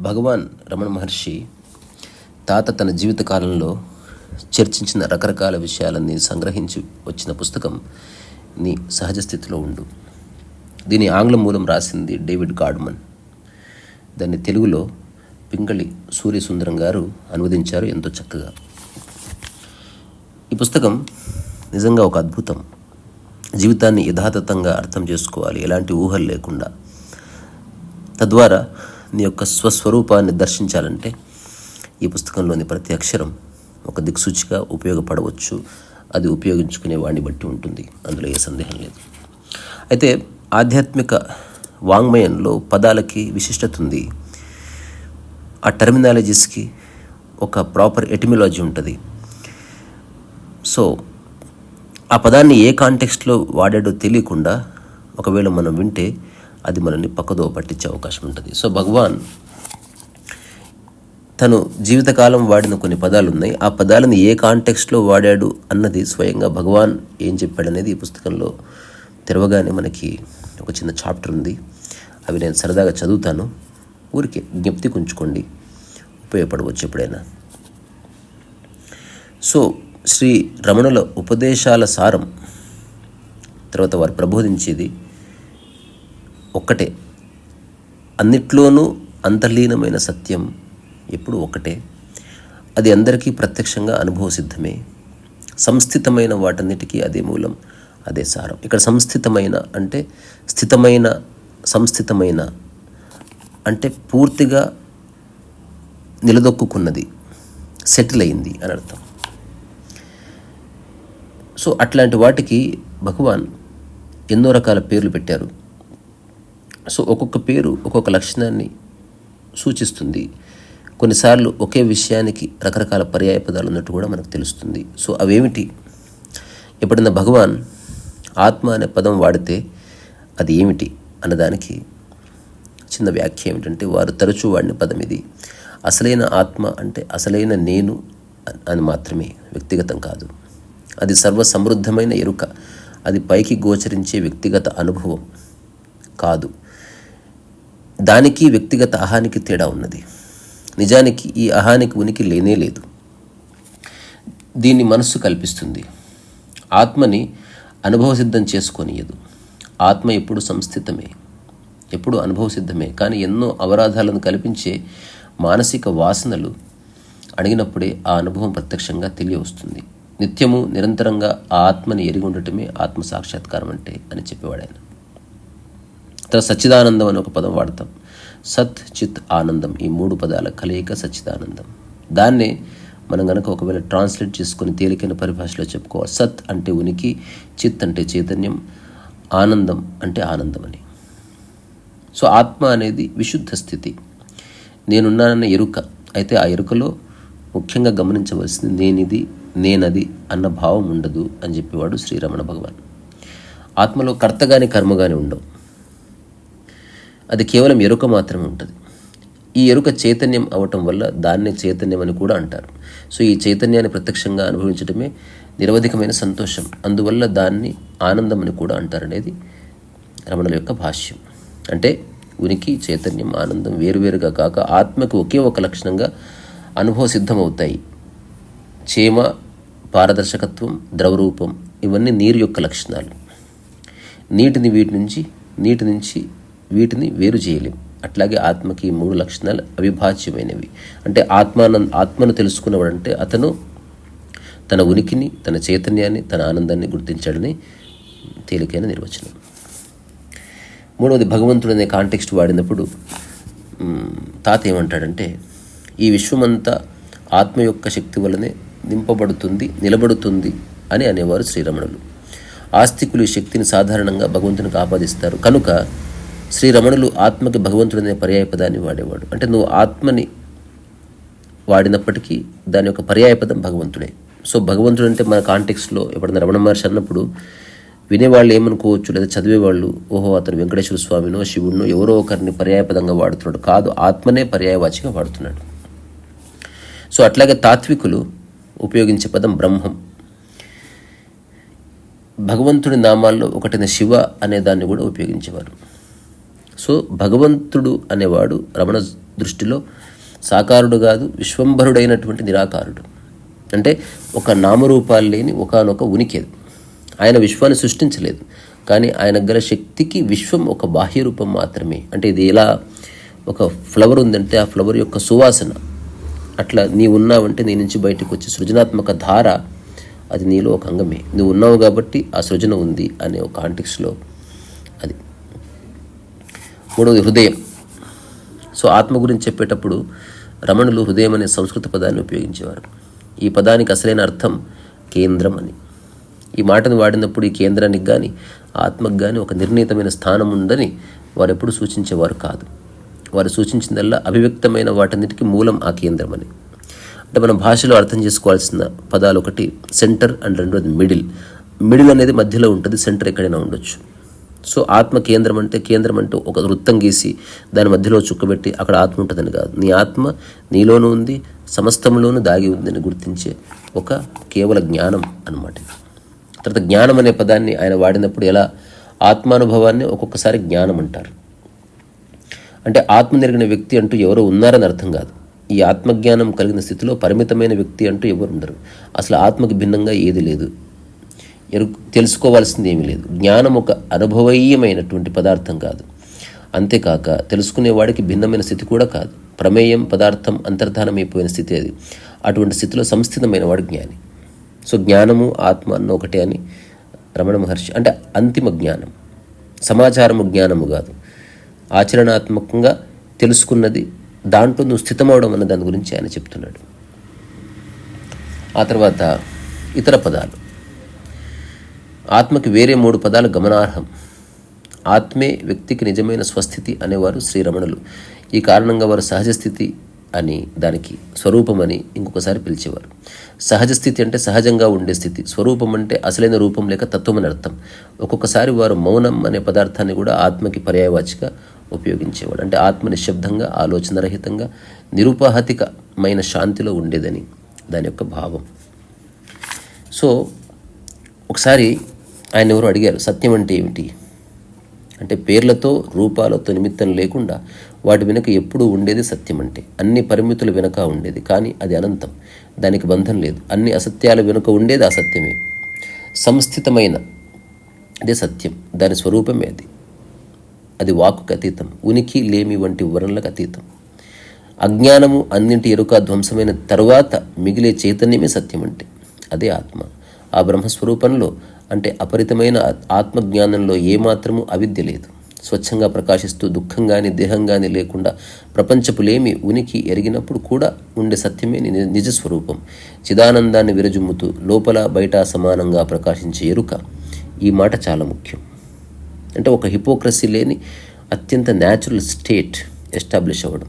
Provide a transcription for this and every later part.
భగవాన్ రమణ మహర్షి తాత తన జీవిత కాలంలో చర్చించిన రకరకాల విషయాలన్నీ సంగ్రహించి వచ్చిన పుస్తకం నీ సహజ స్థితిలో ఉండు. దీని ఆంగ్ల మూలం రాసింది డేవిడ్ గాడ్మన్. దాన్ని తెలుగులో పింగళి సూర్యసుందరం గారు అనువదించారు ఎంతో చక్కగా. ఈ పుస్తకం నిజంగా ఒక అద్భుతం. జీవితాన్ని యథాతథంగా అర్థం చేసుకోవాలి ఎలాంటి ఊహలు లేకుండా. తద్వారా నీ యొక్క స్వస్వరూపాన్ని దర్శించాలంటే ఈ పుస్తకంలోని ప్రతి అక్షరం ఒక దిక్సూచిగా ఉపయోగపడవచ్చు. అది ఉపయోగించుకునే వాడిని బట్టి ఉంటుంది. అందులో ఏ సందేహం లేదు. అయితే ఆధ్యాత్మిక వాంగ్మయంలో పదాలకి విశిష్టత ఉంది. ఆ టర్మినాలజీస్కి ఒక ప్రాపర్ ఎటిమిలాజీ ఉంటుంది. సో ఆ పదాన్ని ఏ కాంటెక్స్ట్లో వాడాడో తెలియకుండా ఒకవేళ మనం వింటే అది మనల్ని పక్కదో పట్టించే అవకాశం ఉంటుంది. సో భగవాన్ తను జీవితకాలం వాడిన కొన్ని పదాలు ఉన్నాయి ఆ పదాలను ఏ కాంటెక్స్ట్లో వాడాడు అన్నది స్వయంగా భగవాన్ ఏం చెప్పాడనేది ఈ పుస్తకంలో తెరవగానే మనకి ఒక చిన్న చాప్టర్ ఉంది. అవి నేను సరదాగా చదువుతాను. ఊరికే జ్ఞప్తికి ఉంచుకోండి ఉపయోగపడవచ్చు ఎప్పుడైనా. సో శ్రీ రమణుల ఉపదేశాల సారం. తర్వాత వారు ప్రబోధించేది ఒక్కటే. అన్నిట్లోనూ అంతర్లీనమైన సత్యం ఎప్పుడు ఒకటే అది అందరికీ ప్రత్యక్షంగా అనుభవసిద్ధమే. సంస్థితమైన వాటన్నిటికీ అదే మూలం అదే సారం. ఇక్కడ సంస్థితమైన అంటే స్థితమైన సంస్థితమైన అంటే పూర్తిగా నిలదొక్కున్నది సెటిల్ అయింది అని అర్థం. సో అట్లాంటి వాటికి భగవాన్ ఎన్నో రకాల పేర్లు పెట్టారు. సో ఒక్కొక్క పేరు ఒక్కొక్క లక్షణాన్ని సూచిస్తుంది. కొన్నిసార్లు ఒకే విషయానికి రకరకాల పర్యాయ పదాలు ఉన్నట్టు కూడా మనకు తెలుస్తుంది. సో అవేమిటి? ఎప్పుడైనా భగవాన్ ఆత్మ అనే పదం వాడితే అది ఏమిటి అన్నదానికి చిన్న వ్యాఖ్య ఏమిటంటే వారు తరచూ వాడిన పదం ఇది. అసలైన ఆత్మ అంటే అసలైన నేను అని మాత్రమే వ్యక్తిగతం కాదు. అది సర్వ సమృద్ధమైన ఎరుక. అది పైకి గోచరించే వ్యక్తిగత అనుభవం కాదు. దానికి వ్యక్తిగత అహానికి తేడా ఉన్నది. నిజానికి ఈ అహానికి ఉనికి లేనే లేదు. దీన్ని మనస్సు కల్పిస్తుంది. ఆత్మని అనుభవసిద్ధం చేసుకోనియదు. ఆత్మ ఎప్పుడు సంస్థితమే. ఎప్పుడు అనుభవసిద్ధమే. కానీ ఎన్నో అవరాధాలను కల్పించే మానసిక వాసనలు అడిగినప్పుడే ఆ అనుభవం ప్రత్యక్షంగా తెలియవస్తుంది. నిత్యము నిరంతరంగా ఆ ఆత్మని ఎరిగి ఉండటమే ఆత్మ సాక్షాత్కారం అంటే అని చెప్పేవాడు ఆయన. తర్వాత సచ్చిదానందం అని ఒక పదం వాడతాం. సత్ చిత్ ఆనందం ఈ మూడు పదాల కలయిక సచ్చిదానందం. దాన్నే మనం కనుక ఒకవేళ ట్రాన్స్లేట్ చేసుకుని తేలికైన పరిభాషలో చెప్పుకోవాలి సత్ అంటే ఉనికి చిత్ అంటే చైతన్యం ఆనందం అంటే ఆనందం అని. సో ఆత్మ అనేది విశుద్ధ స్థితి. నేనున్నానన్న ఎరుక. అయితే ఆ ఎరుకలో ముఖ్యంగా గమనించవలసింది నేనిది నేనది అన్న భావం ఉండదు అని చెప్పేవాడు శ్రీరమణ భగవాన్. ఆత్మలో కర్త కానీ కర్మ కానీ ఉండవు. అది కేవలం ఎరుక మాత్రమే ఉంటుంది. ఈ ఎరుక చైతన్యం అవటం వల్ల దాన్నే చైతన్యం అని కూడా అంటారు. సో ఈ చైతన్యాన్ని ప్రత్యక్షంగా అనుభవించడమే నిరవధికమైన సంతోషం. అందువల్ల దాన్ని ఆనందం అని కూడా అంటారనేది రమణుల యొక్క భాష్యం. అంటే ఉనికి చైతన్యం ఆనందం వేరువేరుగా కాక ఆత్మకు ఒకే ఒక లక్షణంగా అనుభవ సిద్ధమవుతాయి. చేమ పారదర్శకత్వం ద్రవరూపం ఇవన్నీ నీరు యొక్క లక్షణాలు. నీటిని వీటి నుంచి నీటి నుంచి వీటిని వేరు చేయలేం. అట్లాగే ఆత్మకి మూడు లక్షణాలు అవిభాజ్యమైనవి. అంటే ఆత్మానంద ఆత్మను తెలుసుకున్నవాడంటే అతను తన ఉనికిని తన చైతన్యాన్ని తన ఆనందాన్ని గుర్తించడని తేలికైన నిర్వచనం. మూడవది భగవంతుడు అనే కాంటెక్స్ట్ వాడినప్పుడు తాత ఏమంటాడంటే ఈ విశ్వమంతా ఆత్మ యొక్క శక్తి వల్లనే నింపబడుతుంది నిలబడుతుంది అని అనేవారు శ్రీరమణులు. ఆస్తికులు ఈ శక్తిని సాధారణంగా భగవంతునికి ఆపాదిస్తారు. కనుక శ్రీరమణులు ఆత్మకి భగవంతుడు అనే పర్యాయ పదాన్ని వాడేవాడు. అంటే నువ్వు ఆత్మని వాడినప్పటికీ దాని యొక్క పర్యాయపదం భగవంతుడే. సో భగవంతుడు అంటే మన కాంటెక్స్లో ఎప్పుడైనా రమణ మహర్షి అన్నప్పుడు వినేవాళ్ళు ఏమనుకోవచ్చు లేదా చదివేవాళ్ళు ఓహో అతను వెంకటేశ్వర స్వామినో శివుణ్ణో ఎవరో ఒకరిని పర్యాయపదంగా వాడుతున్నాడు. కాదు ఆత్మనే పర్యాయవాచిగా వాడుతున్నాడు. సో అట్లాగే తాత్వికులు ఉపయోగించే పదం బ్రహ్మం. భగవంతుడి నామాల్లో ఒకటైన శివ అనే దాన్ని కూడా ఉపయోగించేవారు. సో భగవంతుడు అనేవాడు రమణ దృష్టిలో సాకారుడు కాదు విశ్వంభరుడైనటువంటి నిరాకారుడు. అంటే ఒక నామరూపాలు లేని ఒకనొక ఉనికి అది. ఆయన విశ్వాన్ని సృష్టించలేదు. కానీ ఆయన గల శక్తికి విశ్వం ఒక బాహ్య రూపం మాత్రమే. అంటే ఇది ఎలా ఒక ఫ్లవర్ ఉందంటే ఆ ఫ్లవర్ యొక్క సువాసన. అట్లా నీ ఉన్నావంటే నీ నుంచి బయటకు వచ్చే సృజనాత్మక ధార అది నీలో ఒక అంగమే. నువ్వు ఉన్నావు కాబట్టి ఆ సృజన ఉంది అనే ఒక కాంటెక్స్లో అది. మూడవది హృదయం. సో ఆత్మ గురించి చెప్పేటప్పుడు రమణులు హృదయం అనే సంస్కృత పదాన్ని ఉపయోగించేవారు. ఈ పదానికి అసలైన అర్థం కేంద్రం అని. ఈ మాటను వాడినప్పుడు ఈ కేంద్రానికి కానీ ఆత్మకు కానీ ఒక నిర్ణీతమైన స్థానం ఉందని వారు ఎప్పుడు సూచించేవారు కాదు. వారు సూచించిందల్లా అభివ్యక్తమైన వాటన్నిటికీ మూలం ఆ కేంద్రం అని అంటే మన భాషలో అర్థం చేసుకోవాల్సిన పదాలు ఒకటి సెంటర్ అండ్ రెండోది మిడిల్. మిడిల్ అనేది మధ్యలో ఉంటుంది సెంటర్ ఎక్కడైనా ఉండొచ్చు. సో ఆత్మ కేంద్రం అంటే కేంద్రం అంటే ఒక వృత్తం గీసి దాని మధ్యలో చుక్కబెట్టి అక్కడ ఆత్మ ఉంటుందని కాదు. నీ ఆత్మ నీలోనూ ఉంది సమస్తంలోనూ దాగి ఉందని గుర్తించే ఒక కేవల జ్ఞానం అన్నమాట తర్వాత జ్ఞానం అనే పదాన్ని ఆయన వాడినప్పుడు ఎలా ఆత్మానుభవాన్ని ఒక్కొక్కసారి జ్ఞానం అంటారు. అంటే ఆత్మ నెరిగిన వ్యక్తి అంటూ ఎవరో ఉన్నారని అర్థం కాదు. ఈ ఆత్మజ్ఞానం కలిగిన స్థితిలో పరిమితమైన వ్యక్తి అంటూ ఎవరు ఉండరు. అసలు ఆత్మకు భిన్నంగా ఏది లేదు. ఎరు తెలుసుకోవాల్సింది ఏమీ లేదు. జ్ఞానం ఒక అనుభవీయమైనటువంటి పదార్థం కాదు. అంతేకాక తెలుసుకునేవాడికి భిన్నమైన స్థితి కూడా కాదు. ప్రమేయం పదార్థం అంతర్ధానమైపోయిన స్థితి అది. అటువంటి స్థితిలో సంస్థితమైన వాడు జ్ఞాని. సో జ్ఞానము ఆత్మ అన్న ఒకటే అని రమణ మహర్షి అంటే అంతిమ జ్ఞానం. సమాచారము జ్ఞానము కాదు. ఆచరణాత్మకంగా తెలుసుకున్నది దాంట్లో నువ్వు స్థితమవడం అన్న దాని గురించి ఆయన చెప్తున్నాడు. ఆ తర్వాత ఇతర పదాలు. ఆత్మకి వేరే మూడు పదాలు గమనార్హం. ఆత్మే వ్యక్తికి నిజమైన స్వస్థితి అనేవారు శ్రీరమణులు. ఈ కారణంగా వారు సహజ స్థితి అని దానికి స్వరూపం అని ఇంకొకసారి పిలిచేవారు. సహజ స్థితి అంటే సహజంగా ఉండే స్థితి. స్వరూపం అంటే అసలైన రూపం లేక తత్వం అని అర్థం. ఒక్కొక్కసారి వారు మౌనం అనే పదార్థాన్ని కూడా ఆత్మకి పర్యాయవాచిగా ఉపయోగించేవాడు. అంటే ఆత్మ నిశ్శబ్దంగా ఆలోచనరహితంగా నిరుపాహతికమైన శాంతిలో ఉండేదని దాని యొక్క భావం. సో ఒకసారి ఆయన ఎవరు అడిగారు సత్యం అంటే ఏమిటి? అంటే పేర్లతో రూపాలతో నిమిత్తం లేకుండా వాటి వెనుక ఎప్పుడూ ఉండేది సత్యం అంటే. అన్ని పరిమితుల వెనుక ఉండేది కానీ అది అనంతం. దానికి బంధం లేదు. అన్ని అసత్యాల వెనుక ఉండేది అసత్యమే సంస్థితమైన అదే సత్యం. దాని స్వరూపమే అది. అది వాక్కుకు అతీతం. ఉనికి లేమి వంటి వివరణలకు అతీతం. అజ్ఞానము అన్నింటి ఎరుక ధ్వంసమైన తరువాత మిగిలే చైతన్యమే సత్యం అంటే అదే ఆత్మ. ఆ బ్రహ్మస్వరూపంలో అంటే అపరితమైన ఆత్మజ్ఞానంలో ఏమాత్రము అవిద్య లేదు. స్వచ్ఛంగా ప్రకాశిస్తూ దుఃఖం కానీ దేహం కానీ లేకుండా ప్రపంచపు లేమి ఉనికి ఎరిగినప్పుడు కూడా ఉండే సత్యమే నిజస్వరూపం. చిదానందాన్ని విరజుమ్ముతూ లోపల బయట సమానంగా ప్రకాశించే ఎరుక. ఈ మాట చాలా ముఖ్యం. అంటే ఒక హిపోక్రసీ లేని అత్యంత న్యాచురల్ స్టేట్ ఎస్టాబ్లిష్ అవ్వడం.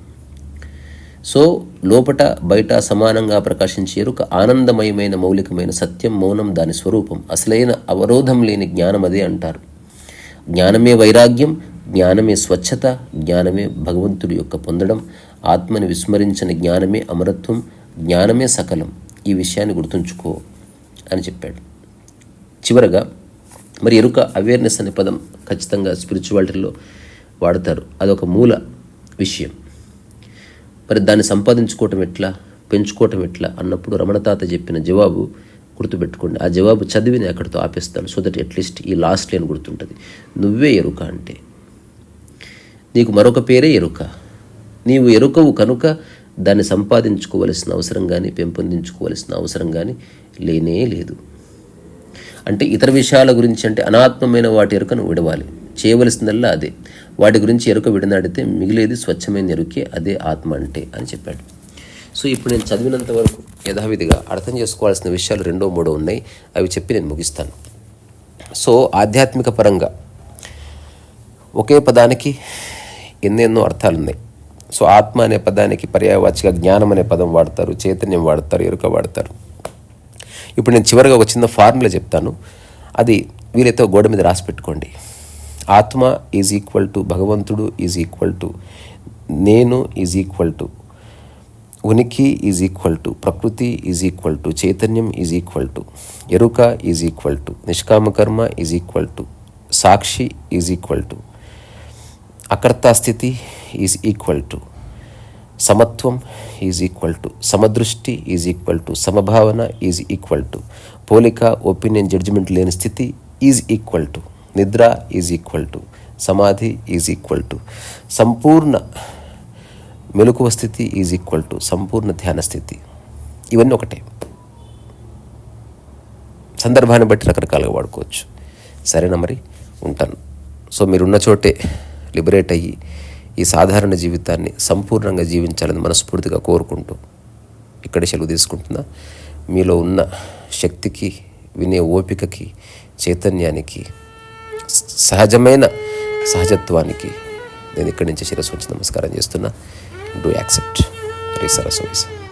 సో లోపట బయట సమానంగా ప్రకాశించే ఎరుక ఆనందమయమైన మౌలికమైన సత్యం మౌనం దాని స్వరూపం. అసలైన అవరోధం లేని జ్ఞానం అదే అంటారు. జ్ఞానమే వైరాగ్యం జ్ఞానమే స్వచ్ఛత జ్ఞానమే భగవంతుడి యొక్క పొందడం ఆత్మని విస్మరించని జ్ఞానమే అమరత్వం జ్ఞానమే సకలం. ఈ విషయాన్ని గుర్తుంచుకో అని చెప్పాడు. చివరగా మరి ఎరుక అవేర్నెస్ అనే పదం ఖచ్చితంగా స్పిరిచువాలిటీలో వాడతారు. అదొక మూల విషయం. మరి దాన్ని సంపాదించుకోవటం ఎట్లా? పెంచుకోవటం ఎట్లా? అన్నప్పుడు రమణతాత చెప్పిన జవాబు గుర్తుపెట్టుకోండి. ఆ జవాబు చదివి నేను అక్కడితో ఆపేస్తాను. సో దట్ అట్లీస్ట్ ఈ లాస్ట్ లేని గుర్తుంటుంది. నువ్వే ఎరుక అంటే. నీకు మరొక పేరే ఎరుక. నీవు ఎరుకవు కనుక దాన్ని సంపాదించుకోవలసిన అవసరం కానీ పెంపొందించుకోవలసిన అవసరం కానీ లేనే లేదు. అంటే ఇతర విషయాల గురించి అంటే అనాత్మమైన వాటి ఎరుకను విడవాలి. చేయవలసిందల్లా అదే. వాటి గురించి ఎరుక విడనాడితే మిగిలేది స్వచ్ఛమైన ఎరుకే అదే ఆత్మ అంటే అని చెప్పాడు. సో ఇప్పుడు నేను చదివినంత వరకు యథావిధిగా అర్థం చేసుకోవాల్సిన విషయాలు రెండో మూడో ఉన్నాయి. అవి చెప్పి నేను ముగిస్తాను. సో ఆధ్యాత్మిక పరంగా ఒకే పదానికి ఎన్నెన్నో అర్థాలు ఉన్నాయి. సో ఆత్మ అనే పదానికి పర్యాయవాచిగా జ్ఞానం అనే పదం వాడతారు చైతన్యం వాడతారు ఎరుక వాడతారు. ఇప్పుడు నేను చివరిగా ఒక చిన్న ఫార్ములా చెప్తాను అది వీలైతే గోడ మీద రాసి పెట్టుకోండి ఆత్మ ఈజ్ ఈక్వల్ టు భగవంతుడు ఈజ్ ఈక్వల్ టు నేను ఈజ్ ఈక్వల్ టు ఉనికి ఈజ్ ఈక్వల్ టు ప్రకృతి ఈజ్ ఈక్వల్ టు చైతన్యం ఈజ్ ఈక్వల్ టు ఎరుక ఈజ్ ఈక్వల్ టు నిష్కామకర్మ ఈజ్ ఈక్వల్ టు సాక్షి ఈజ్ ఈక్వల్ టు అకర్తాస్థితి ఈజ్ ఈక్వల్ టు సమత్వం ఈజ్ ఈక్వల్ టు సమదృష్టి ఈజ్ ఈక్వల్ టు సమభావన ఈజ్ ఈక్వల్ టు పోలిక ఒపీనియన్ జడ్జిమెంట్ లేని స్థితి ఈజ్ ఈక్వల్ టు నిద్ర ఈజ్ ఈక్వల్ టు సమాధి ఈజ్ ఈక్వల్ టు సంపూర్ణ మెలకువ స్థితి ఈజ్ ఈక్వల్ టు సంపూర్ణ ధ్యాన స్థితి. ఇవన్నీ ఒకటే. సందర్భాన్ని బట్టి రకరకాలుగా వాడుకోవచ్చు. సరేనా మరి? ఉంటాను. సో మీరున్న చోటే లిబరేట్ అయ్యి ఈ సాధారణ జీవితాన్ని సంపూర్ణంగా జీవించాలని మనస్ఫూర్తిగా కోరుకుంటూ ఇక్కడే సెలవు తీసుకుంటున్నా. మీలో ఉన్న శక్తికి వినే ఓపికకి చైతన్యానికి సహజమైన సహజత్వానికి నేను ఇక్కడి నుంచి శిరస్సు వచ్చి నమస్కారం చేస్తున్నా. Do accept. రీ సరస్వతి